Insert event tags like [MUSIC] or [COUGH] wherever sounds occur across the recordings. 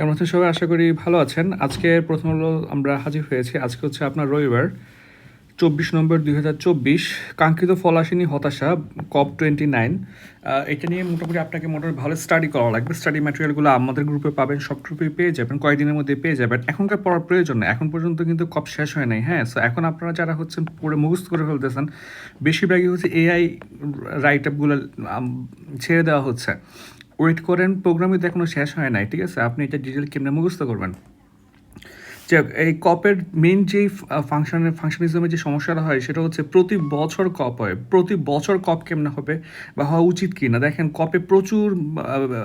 কেমন আছেন সবাই? আশা করি ভালো আছেন। আজকে প্রথম হলো আমরা হাজির হয়েছি। আজকে হচ্ছে আপনার রবিবার, চব্বিশ নম্বর দুই হাজার চব্বিশ। কাঙ্ক্ষিত ফল আসেনি হতাশা, কপ টোয়েন্টি নাইন। এটা নিয়ে মোটামুটি আপনাকে মোটামুটি ভালো স্টাডি করা লাগবে। স্টাডি ম্যাটেরিয়ালগুলো আমাদের গ্রুপে পাবেন, সব গ্রুপে পেয়ে যাবেন কয়েকদিনের মধ্যে পেয়ে যাবেন। এখনকার পড়ার প্রয়োজন নেই। এখন পর্যন্ত কিন্তু কপ শেষ হয় নাই হ্যাঁ? সো এখন আপনারা যারা হচ্ছেন পড়ে মুখস্থ করে ফেলতেছেন, বেশিরভাগই হচ্ছে এআই রাইট আপগুলো ছেড়ে দেওয়া হচ্ছে। ওয়েট করেন প্রোগ্রামে তো এখনও শেষ হয় নাই, ঠিক আছে? আপনি এটা ডিটেল কেমনে মুখস্থ করবেন? যে এই কপের মেন যেই ফাংশনের ফাংশনিজমের যে সমস্যাটা হয়, সেটা হচ্ছে প্রতি বছর কপ হয়। প্রতি বছর কপ কেমনে হবে বা হওয়া উচিত কি না দেখেন কপে প্রচুর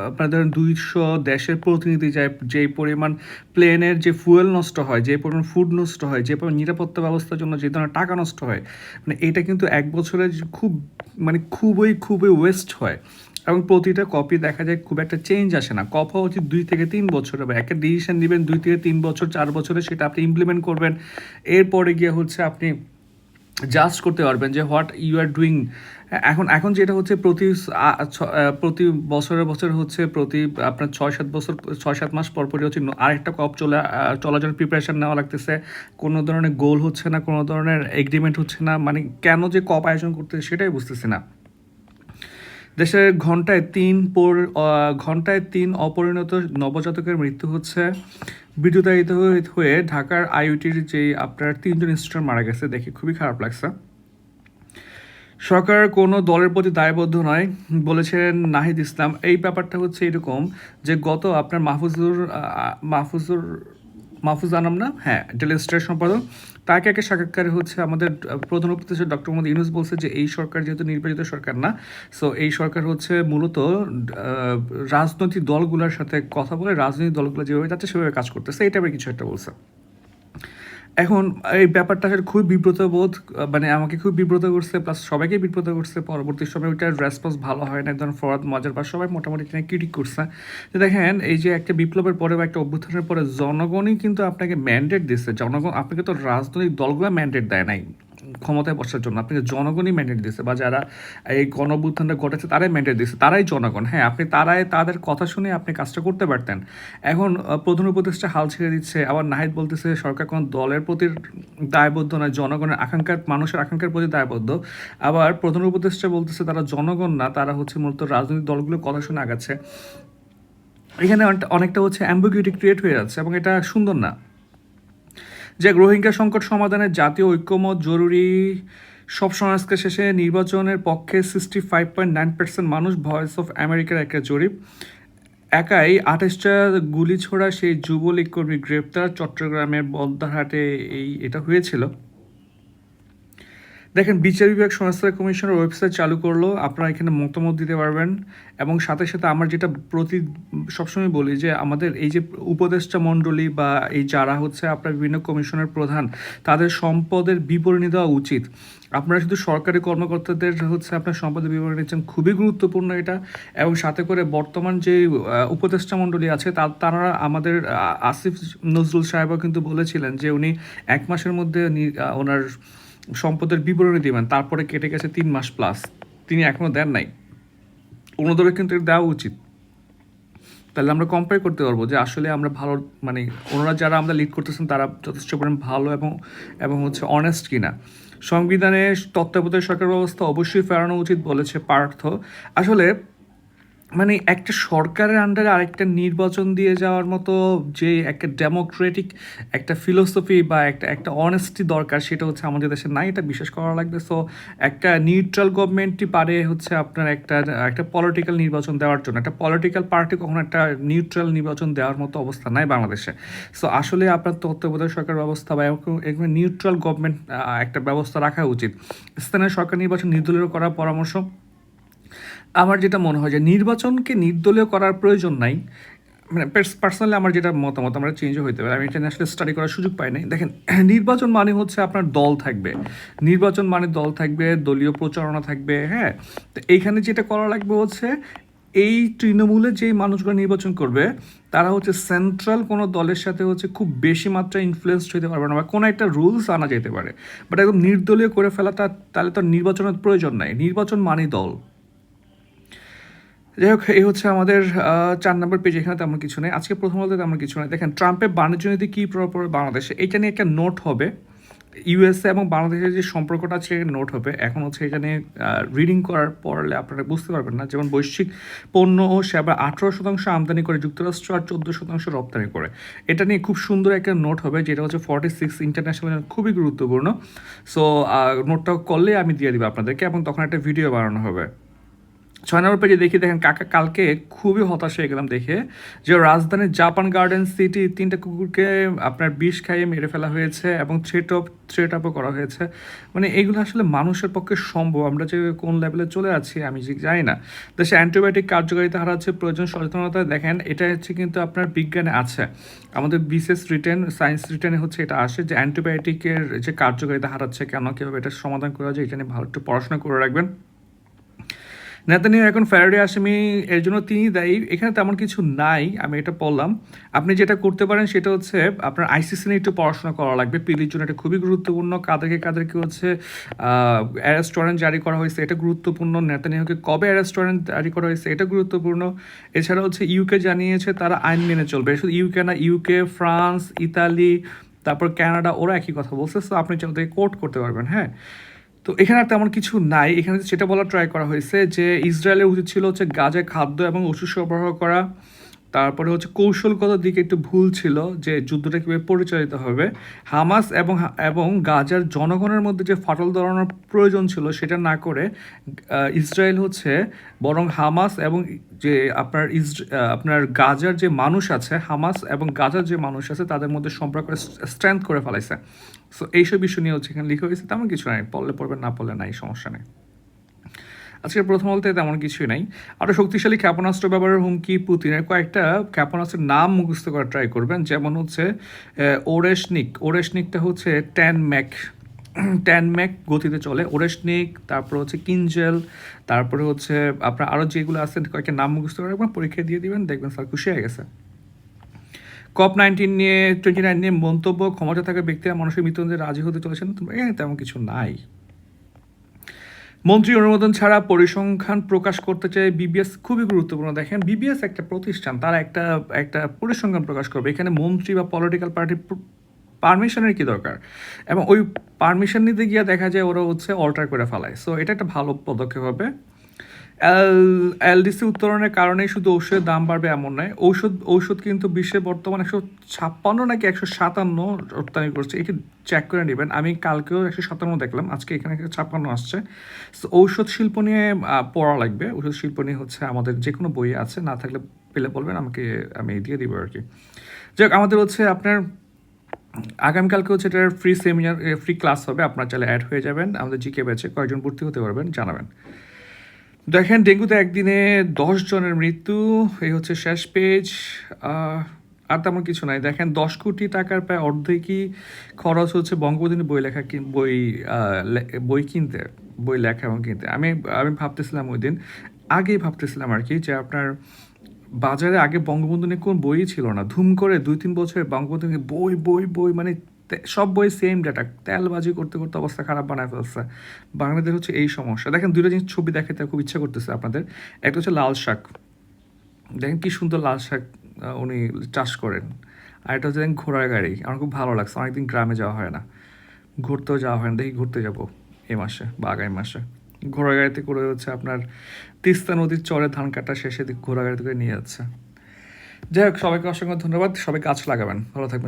আপনার ধরেন দুইশো দেশের প্রতিনিধি যায় যে পরিমাণ প্লেনের যে ফুয়েল নষ্ট হয় যে পরিমাণ ফুড নষ্ট হয় যে পরিমাণ নিরাপত্তা ব্যবস্থার জন্য যে ধরনের টাকা নষ্ট হয় মানে এটা কিন্তু এক বছরে খুব মানে খুবই খুবই ওয়েস্ট হয়। এবং প্রতিটা কপি দেখা যায় খুব একটা চেঞ্জ আসে না। কপ উচিত দুই থেকে তিন বছর বা একটা ডিসিশন নেবেন দুই থেকে তিন বছর, চার বছরে সেটা আপনি ইমপ্লিমেন্ট করবেন। এরপরে গিয়ে হচ্ছে আপনি জাস্ট করতে পারবেন যে হোয়াট ইউ আর ডুইং এখন এখন যেটা হচ্ছে প্রতি প্রতি বছরে বছর হচ্ছে প্রতি আপনার ছয় সাত বছর, ছয় সাত মাস পর পরই হচ্ছে আরেকটা কপ চলে জন্য প্রিপারেশন নেওয়া লাগতেছে। কোনো ধরনের গোল হচ্ছে না, কোনো ধরনের এগ্রিমেন্ট হচ্ছে না। মানে কেন যে কপ আয়োজন করতেছে সেটাই বুঝতেছি না। দেশের ঘন্টায় তিন পর ঘন্টায় তিন অপরিণত নবজাতকের মৃত্যু হচ্ছে। বিদ্যুতায়িত হয়ে- ঢাকার আইউটির যে আপনার তিনজন স্টুডেন্ট মারা গেছে, দেখে খুবই খারাপ লাগছে। সরকার কোনো দলের প্রতি দায়বদ্ধ নয়, বলেছেন নাহিদ ইসলাম। এই ব্যাপারটা হচ্ছে এরকম যে গত আপনার মাহফুজুর মাহফুজুর, মাহফুজ আনাম না? হ্যাঁ ডেলি স্টার সম্পাদক। তাকে একটা সাক্ষাৎকারে হচ্ছে আমাদের প্রধান উপদেষ্টা ডক্টর মোহাম্মদ ইউনুস বলছে যে, এই সরকার যেহেতু নির্বাচিত সরকার না সো এই সরকার হচ্ছে মূলত রাজনৈতিক দলগুলোর সাথে কথা বলে, রাজনৈতিক দলগুলো যেভাবে যাচ্ছে, সেভাবে কাজ করতেছে। এটা কিছু একটা বলছে। এখন এই ব্যাপারটা আসলে খুবই বিব্রত বোধ মানে আমাকে খুব বিব্রত করছে প্লাস সবাইকে বিব্রত করছে। পরবর্তী সময় ওইটার রেসপন্স ভালো হয় না, একদম ফরাদ মজার, বা সবাই মোটামুটি এটা ক্রিটিক করছে। যে দেখেন, এই যে একটা বিপ্লবের পরে বা একটা অভ্যুত্থানের পরে জনগণই কিন্তু আপনাকে ম্যান্ডেট দিচ্ছে। জনগণ, আপনাকে তো রাজনৈতিক দলগুলো ম্যান্ডেট দেয় নাই। ক্ষমতায় বসার জন্য। আপনাকে জনগণই ম্যান্ডেট দিচ্ছে বা যারা এই গণবুত্থানটা ঘটেছে তারাই ম্যান্ডেট দিচ্ছে তারাই জনগণ। হ্যাঁ আপনি তারাই তাদের কথা শুনে আপনি কাজটা করতে পারতেন। এখন প্রধান উপদেষ্টা হাল ছেড়ে দিচ্ছে, আবার নাহিদ বলতেছে সরকার কোনো দলের প্রতি দায়বদ্ধ নয়, জনগণের আকাঙ্ক্ষার, মানুষের আকাঙ্ক্ষার প্রতি দায়বদ্ধ। আবার প্রধান উপদেষ্টা বলতেছে তারা জনগণ না, তারা হচ্ছে মূলত রাজনৈতিক দলগুলোর কথা শুনে আগাচ্ছে। এখানে অনেকটা- অনেকটা হচ্ছে অ্যাম্বিগুইটি ক্রিয়েট হয়ে যাচ্ছে এবং এটা সুন্দর না। যে রোহিঙ্গা সংকট সমাধানে জাতীয় ঐক্যমত জরুরি, সব সংস্কার শেষে নির্বাচনের পক্ষে sixty five point nine percent মানুষ ভয়েস অফ আমেরিকার একটা জরিপ। একাই আঠাশটা গুলি ছোড়া সেই যুবলীগ কর্মী গ্রেপ্তার। চট্টগ্রামের বলদারহাটে এই, এটা হয়েছিল। দেখেন, বিচার বিভাগ সংস্থার কমিশনের ওয়েবসাইট চালু করল। আপনারা এখানে মতামত দিতে পারবেন। এবং সাথে সাথে আমার যেটা প্রতি সবসময় বলি যে, আমাদের এই যে উপদেষ্টা মণ্ডলী বা এই যারা হচ্ছে আপনার বিভিন্ন কমিশনের প্রধান, তাদের সম্পদের বিবরণী দেওয়া উচিত। আপনারা শুধু সরকারি কর্মকর্তাদের হচ্ছে আপনার সম্পদের বিবরণী নিচ্ছেন খুবই গুরুত্বপূর্ণ এটা। এবং সাথে করে বর্তমান যে উপদেষ্টা মণ্ডলী আছে, তা, তারা আমাদের আসিফ নজরুল সাহেবও কিন্তু বলেছিলেন যে, উনি এক মাসের মধ্যে ওনার সম্পদের বিবরণী দিবেন। তারপরে কেটে গেছে তিন মাস প্লাস তিনি এখনও দেন নাই। অন্যদের কিন্তু দেওয়া উচিত। তাহলে আমরা কম্পেয়ার করতে পারব যে আসলে আমরা ভালো মানে ওনারা যারা আমরা লিড করতেছেন, তারা যথেষ্ট পরিমাণ ভালো এবং এবং হচ্ছে অনেস্ট কিনা। সংবিধানে তত্ত্বাবধায়ক সরকার ব্যবস্থা অবশ্যই ফেরানো উচিত বলেছে পার্থ। আসলে মানে একটা সরকারের আন্ডারে আরেকটা নির্বাচন দিয়ে যাওয়ার মতো যে একটা ডেমোক্রেটিক একটা ফিলোসফি বা একটা একটা অনেস্টি দরকার, সেটা হচ্ছে আমাদের দেশে নাই, এটা বিশ্বাস করা লাগবে। সো একটা নিউট্রাল গভর্নমেন্টই পারে হচ্ছে আপনার একটা একটা পলিটিক্যাল নির্বাচন দেওয়ার জন্য। একটা পলিটিক্যাল পার্টি কখনো একটা নিউট্রাল নির্বাচন দেওয়ার মতো অবস্থা নাই বাংলাদেশে। সো আসলে আপনার তত্ত্বাবধায়ক সরকার ব্যবস্থা বা এরকম নিউট্রাল গভর্নমেন্ট একটা ব্যবস্থা রাখা উচিত। স্থানীয় সরকার নির্বাচন নির্দলীয় করার পরামর্শ আমার যেটা মনে হয় যে নির্বাচনকে নির্দলীয় করার প্রয়োজন নাই। মানে পার্সোনালি আমার যেটা মতামত, আমরা চেঞ্জও হইতে পারে। আমি আসলে স্টাডি করার সুযোগ পাই নাই। দেখেন, [CLEARS THROAT] নির্বাচন মানে হচ্ছে আপনার দল থাকবে। নির্বাচন মানে দল থাকবে, দলীয় প্রচারণা থাকবে হ্যাঁ? তো এইখানে যেটা করা লাগবে হচ্ছে, এই তৃণমূলে যেই মানুষগুলো নির্বাচন করবে, তারা হচ্ছে সেন্ট্রাল কোনো দলের সাথে হচ্ছে খুব বেশি মাত্রায় ইনফ্লুয়েসড হতে পারবে না বা কোনো একটা রুলস আনা যেতে পারে। বাট একদম নির্দলীয় করে ফেলাটা তাহলে তো নির্বাচনের প্রয়োজন নাই। নির্বাচন মানে দল। যাই হোক, এই হচ্ছে আমাদের চার নম্বর পেজ এখানে তেমন কিছু নেই। আজকে প্রথম তেমন কিছু নেই। দেখেন, ট্রাম্পের বাণিজ্য নীতি কী প্রভাব পড়বে বাংলাদেশে? এটা নিয়ে একটা নোট হবে। ইউএসএ এবং বাংলাদেশের যে সম্পর্কটা আছে নোট হবে। এখন হচ্ছে এখানে রিডিং করার পরলে আপনারা বুঝতে পারবেন না, যেমন বৈশ্বিক পণ্য ও সেবা আঠারো শতাংশ আমদানি করে, যুক্তরাষ্ট্র আর চোদ্দ শতাংশ রপ্তানি করে। এটা নিয়ে খুব সুন্দর একটা নোট হবে, যেটা হচ্ছে ফর্টি সিক্স ইন্টারন্যাশনাল খুবই গুরুত্বপূর্ণ। সো নোটটা করলে আমি দিয়ে দিব আপনাদেরকে এবং তখন একটা ভিডিও বানানো হবে। ছয় নম্বর পেজে দেখি দেখেন, কাকা কালকে খুবই হতাশ হয়ে গেলাম দেখে যে রাজধানীর জাপান গার্ডেন সিটি তিনটা কুকুরকে আপনার বিষ খাইয়ে মেরে ফেলা হয়েছে এবং থ্রেট অফ থ্রেট আপও করা হয়েছে। মানে এগুলো আসলে মানুষের পক্ষে সম্ভব। আমরা যে কোন লেভেলে চলে আছি, আমি যে জানি না। দেশে অ্যান্টিবায়োটিক কার্যকারিতা হারাচ্ছে, প্রয়োজন সচেতনতা দেখেন এটা হচ্ছে কিন্তু আপনার বিজ্ঞানে আছে। আমাদের বিশেষ রিটেন সায়েন্স রিটেনে হচ্ছে এটা আসে যে অ্যান্টিবায়োটিকের যে কার্যকারিতা হারাচ্ছে কেন, কীভাবে এটা সমাধান করা যায়, এটা নিয়ে ভালো একটু পড়াশোনা করে রাখবেন। নেতানিয়াহু এখন ফ্যারাডে, আসামি, এর জন্য তিনি দায়ী। এখানে তেমন কিছু নাই, আমি এটা বললাম। আপনি যেটা করতে পারেন সেটা হচ্ছে আপনার আইসিসি নিয়ে একটু পড়াশোনা করা লাগবে। পিলির জন্য এটা খুবই গুরুত্বপূর্ণ। কাদেরকে কাদেরকে হচ্ছে অ্যারেস্ট ওয়ারেন্ট জারি করা হয়েছে, এটা গুরুত্বপূর্ণ। নেতানিয়াহুকে কবে অ্যারেস্ট ওয়ারেন্ট জারি করা হয়েছে, এটা গুরুত্বপূর্ণ। এছাড়া হচ্ছে ইউকে জানিয়েছে, তারা আইন মেনে চলবে। শুধু ইউকে না ইউকে ফ্রান্স ইতালি তারপর কানাডা ওরা একই কথা বলছে। তো আপনি চাইলে কোর্ট করতে পারবেন হ্যাঁ? তো এখানে আর তেমন কিছু নাই। এখানে সেটা বলার ট্রাই করা হয়েছে যে, ইসরায়েলের উচিত ছিল হচ্ছে গাজায় খাদ্য এবং ওষুধ সরবরাহ করা। তারপরে হচ্ছে কৌশলগত দিকে একটু ভুল ছিল যে যুদ্ধটা কীভাবে পরিচালিত হবে হামাস এবং এবং গাজার জনগণের মধ্যে যে ফাটল ধরানোর প্রয়োজন ছিল সেটা না করে ইসরায়েল হচ্ছে বরং হামাস এবং যে আপনার আহ, আপনার গাজার যে মানুষ আছে হামাস এবং গাজার যে মানুষ আছে তাদের মধ্যে সম্পর্ক স্ট্রেংথ করে ফেলাইছে। সো এইসব বিষয় নিয়ে হচ্ছে এখানে লিখে হয়েছে তেমন কিছু নাই পড়লে পড়বে না পড়লে নাই সমস্যা নেই। আজকে প্রথম বলতে তেমন কিছুই নাই। আরও শক্তিশালী ক্ষেপণাস্ত্র ব্যবহারের হুমকি পুতিনের কয়েকটা ক্ষেপণাস্ত্রের নাম মুখস্থ করার ট্রাই করবেন। যেমন হচ্ছে ওরেশনিক। ওরেশনিকটা হচ্ছে ট্যান ম্যাক ট্যান ম্যাক গতিতে চলে। ওরেশনিক, তারপর হচ্ছে কিঞ্জেল, তারপরে হচ্ছে আপনার আরও যেগুলো আছে, কয়েকটা নাম মুখস্থ করে রাখবেন পরীক্ষা দিয়ে দিবেন, দেখবেন স্যার খুশি হয়ে গেছে। কপ নাইনটিন নিয়ে, টোয়েন্টি নাইন নিয়ে মন্তব্য, ক্ষমতা থাকা ব্যক্তিরা মানুষের মৃত্যুদণ্ডে রাজি হতে চলেছেন তেমন কিছু নাই। মন্ত্রী অনুমোদন ছাড়া পরিসংখ্যান প্রকাশ করতে চায় বিবিএস, খুবই গুরুত্বপূর্ণ। দেখেন, বিবিএস একটা প্রতিষ্ঠান, তারা একটা একটা পরিসংখ্যান প্রকাশ করবে। এখানে মন্ত্রী বা পলিটিক্যাল পার্টির পারমিশনের কি দরকার? এবং ওই পারমিশন নিতে গিয়ে দেখা যায় ওরা হচ্ছে অল্টার করে ফেলায়। সো এটা একটা ভালো পদক্ষেপ হবে। এলডিসি উত্তরণের কারণে শুধু ঔষধের দাম বাড়বে এমন নয়। ঔষধ ঔষধ কিন্তু বিশ্বে বর্তমানে একশো ছাপ্পান্ন নাকি একশো সাতান্ন রপ্তানি করছে। এটি চেক করে নেবেন। আমি কালকেও একশো সাতান্ন দেখলাম। আজকে এখানে একশো ছাপ্পান্ন আসছে। ঔষধ শিল্প নিয়ে পড়া লাগবে। ঔষধ শিল্প নিয়ে হচ্ছে আমাদের যে কোনো বই আছে। না থাকলে পেলে বলবেন, আমাকে, আমি দিয়ে দিব আর কি। যাই আমাদের হচ্ছে আপনার, আগামীকালকে হচ্ছে এটার ফ্রি সেমিনার ফ্রি ক্লাস হবে। আপনার চাইলে অ্যাড হয়ে যাবেন। আমাদের জিকে ব্যাচে কয়েকজন ভর্তি হতে পারবেন। জানাবেন। দেখেন, ডেঙ্গুতে একদিনে দশ জনের মৃত্যু, এই হচ্ছে শেষ পেজ। আর তেমন কিছু নাই। দেখেন, দশ কোটি টাকার প্রায় অর্ধেকই খরচ হচ্ছে বঙ্গবন্ধু বই লেখা বই বই কিনতে, বই লেখা এবং কিনতে। আমি আমি ভাবতেছিলাম ওই দিন, আগেই ভাবতেছিলাম আর কি যে আপনার বাজারে আগে বঙ্গবন্ধু নিয়ে কোন বই ছিল না। ধুম করে দুই তিন বছরে বঙ্গবন্ধু বই বই বই মানে সব বই সেম ডাটা তেলবাজি করতে করতে অবস্থা খারাপ বানায় ফেলছে। বাংলাদেশ হচ্ছে এই সমস্যা। দেখেন, দুইটা জিনিস ছবি দেখাতে খুব ইচ্ছা করতেছে আপনাদের। একটা হচ্ছে লাল শাক। দেখেন কি সুন্দর লাল শাক উনি চাষ করেন। আর এটা হচ্ছে, দেখেন ঘোড়ার গাড়ি। আমার খুব ভালো লাগছে। অনেকদিন গ্রামে যাওয়া হয় না। ঘুরতেও যাওয়া হয় না। দেখি ঘুরতে যাব এই মাসে বা আগামী মাসে। ঘোড়া গাড়িতে করে হচ্ছে আপনার তিস্তা নদীর চরে ধান কাটা শেষে ঘোড়া গাড়িতে করে নিয়ে যাচ্ছে। যাই হোক, সবাইকে অসংখ্য ধন্যবাদ। সবাই গাছ লাগাবেন। ভালো থাকবেন।